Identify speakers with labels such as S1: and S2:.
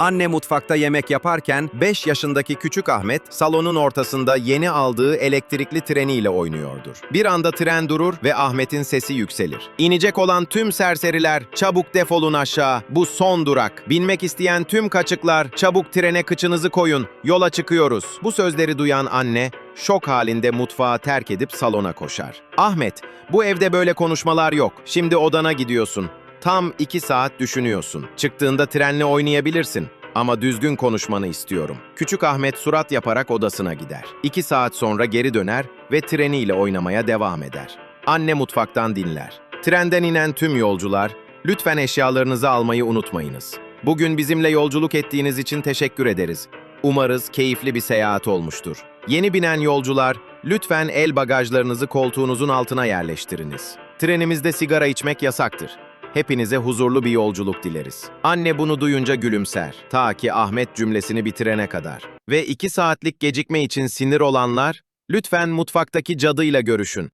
S1: Anne mutfakta yemek yaparken 5 yaşındaki küçük Ahmet salonun ortasında yeni aldığı elektrikli treniyle oynuyordur. Bir anda tren durur ve Ahmet'in sesi yükselir. İnecek olan tüm serseriler çabuk defolun aşağı. Bu son durak. Binmek isteyen tüm kaçıklar çabuk trene kıçınızı koyun. Yola çıkıyoruz. Bu sözleri duyan anne şok halinde mutfağı terk edip salona koşar. Ahmet, bu evde böyle konuşmalar yok. Şimdi odana gidiyorsun. Tam iki saat düşünüyorsun. Çıktığında trenle oynayabilirsin. Ama düzgün konuşmanı istiyorum. Küçük Ahmet surat yaparak odasına gider. İki saat sonra geri döner ve treniyle oynamaya devam eder. Anne mutfaktan dinler. Trenden inen tüm yolcular, lütfen eşyalarınızı almayı unutmayınız. Bugün bizimle yolculuk ettiğiniz için teşekkür ederiz. Umarız keyifli bir seyahat olmuştur. Yeni binen yolcular, lütfen el bagajlarınızı koltuğunuzun altına yerleştiriniz. Trenimizde sigara içmek yasaktır. Hepinize huzurlu bir yolculuk dileriz. Anne bunu duyunca gülümser. Ta ki Ahmet cümlesini bitirene kadar. Ve iki saatlik gecikme için sinir olanlar, lütfen mutfaktaki cadıyla görüşün.